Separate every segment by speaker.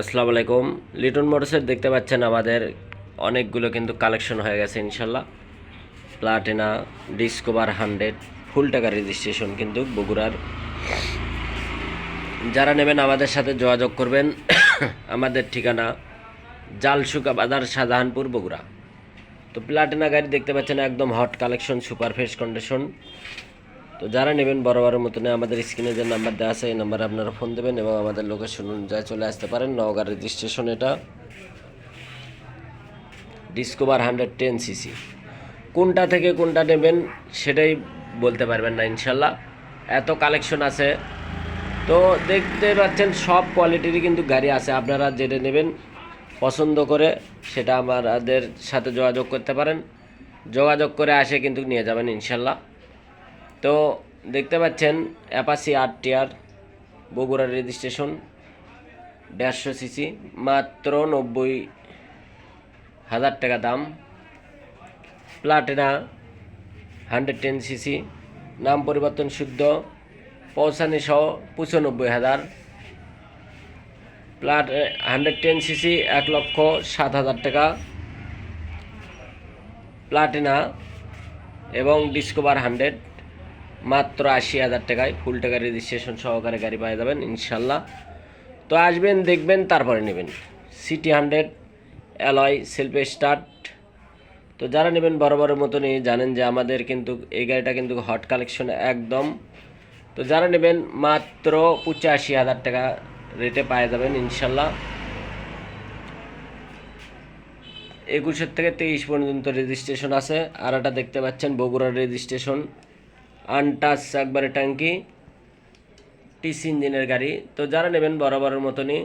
Speaker 1: আসসালামু আলাইকুম। লিটন মোটরসের দেখতে পাচ্ছেন আমাদের অনেকগুলো কিন্তু কালেকশন হয়ে গেছে ইনশাল্লাহ। প্লাটিনা, ডিসকোভার হান্ড্রেড, ফুল টাকা রেজিস্ট্রেশন কিন্তু বগুড়ার। যারা নেবেন আমাদের সাথে যোগাযোগ করবেন। আমাদের ঠিকানা জালসুকা বাজার, শাহজাহানপুর, বগুড়া। তো প্লাটিনা গাড়ি দেখতে পাচ্ছেন একদম hot collection super fresh condition তো যারা নেবেন বড় মতনে আমাদের স্ক্রিনে যে নাম্বার দেওয়া আছে, এই নাম্বারে আপনারা ফোন দেবেন এবং আমাদের লোকেশন অনুযায়ী চলে আসতে পারেন। নওগাঁ রেজিস্ট্রেশন এটা। Discover hundred ten C C কোনটা থেকে কোনটা নেবেন সেটাই বলতে পারবেন না, ইনশাল্লাহ। এত কালেকশন আছে। তো দেখতে পাচ্ছেন, সব কোয়ালিটিরই কিন্তু গাড়ি আছে। আপনারা যেটা নেবেন পছন্দ করে সেটা আমাদের সাথে যোগাযোগ করতে পারেন। যোগাযোগ করে আসে কিন্তু নিয়ে যাবেন, ইনশাল্লাহ। তো দেখতে পাচ্ছেন অ্যাপাসি আট টিয়ার বগুড়ার রেজিস্ট্রেশন দেড়শো সিসি, মাত্র নব্বই হাজার টাকা দাম। প্লাটিনা হান্ড্রেড টেন সিসি, নাম পরিবর্তন শুদ্ধ, পৌঁছানি সহ পঁচানব্বই হাজার। প্লাট হান্ড্রেড টেন সিসি, এক লক্ষ সাত হাজার টাকা। প্লাটিনা এবং ডিসকভার হান্ড্রেড। মাত্র আশি হাজার টাকায় ফুল টাকা রেজিস্ট্রেশন সহকারে গাড়ি পাওয়া যাবেন, ইনশাল্লাহ। তো আসবেন, দেখবেন, তারপরে নেবেন। CT hundred alloy self start তো যারা নেবেন বড় মতনই, জানেন যে আমাদের কিন্তু এই গাড়িটা কিন্তু হট কালেকশন একদম। তো যারা নেবেন, মাত্র পঁচাশি হাজার টাকা রেটে পাওয়া যাবেন, ইনশাল্লাহ। একুশের থেকে তেইশ পর্যন্ত রেজিস্ট্রেশন আছে। আর একটা দেখতে পাচ্ছেন, বগুড়ার রেজিস্ট্রেশন আনটাচ একবারে ট্যাঙ্কি, টিসি ইঞ্জিনের গাড়ি। তো যারা নেবেন বরাবরের মতনই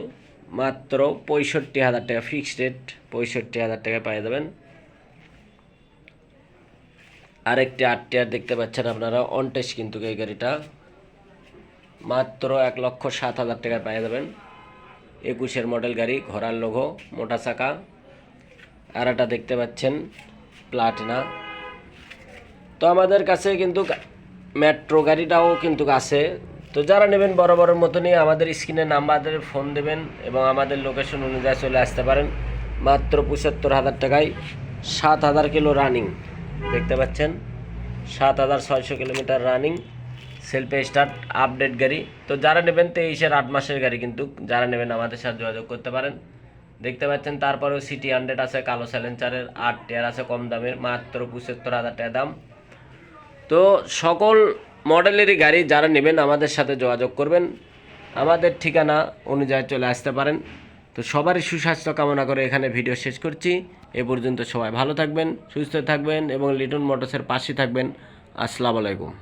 Speaker 1: মাত্র পঁয়ষট্টি হাজার টাকা ফিক্সড রেট পঁয়ষট্টি হাজার টাকায় পেয়ে যাবেন। আরেকটি আট টিয়ার দেখতে পাচ্ছেন আপনারা অনটেস কিন্তু এই গাড়িটা। মাত্র এক লক্ষ সাত হাজার টাকায় পেয়ে যাবেন। একুশের মডেল গাড়ি, ঘোড়ার লোগো মোটা চাকা। আর একটা দেখতে পাচ্ছেন প্লাটিনা তো আমাদের কাছে কিন্তু মেট্রো গাড়িটাও কিন্তু আছে। তো যারা নেবেন বড় বড় মতনই আমাদের স্ক্রিনে নাম্বারে ফোন দেবেন এবং আমাদের লোকেশন অনুযায়ী চলে আসতে পারেন। মাত্র পঁচাত্তর হাজার টাকায় সাত হাজার কিলো রানিং দেখতে পাচ্ছেন? সাত হাজার ছয়শো কিলোমিটার রানিং সেলফে স্টার্ট আপডেট গাড়ি। তো যারা নেবেন তেইশের আট মাসের গাড়ি কিন্তু যারা নেবেন আমাদের সাথে যোগাযোগ করতে পারেন। দেখতে পাচ্ছেন তারপরেও সিটি হান্ড্রেড আছে, কালো স্যালেঞ্চারের আট টিয়ার আছে, কম দামের, মাত্র পঁচাত্তর হাজার টাকা দাম। তো সকল মডেলেরই গাড়ি যারা নেবেন আমাদের সাথে যোগাযোগ করবেন। আমাদের ঠিকানা অনুযায়ী চলে আসতে পারেন। তো সবারই সুস্বাস্থ্য কামনা করে এখানে ভিডিও শেষ করছি। এ পর্যন্ত সবাই ভালো থাকবেন, সুস্থ থাকবেন এবং লিটন মোটরসের পাশে থাকবেন। আসসালামু আলাইকুম।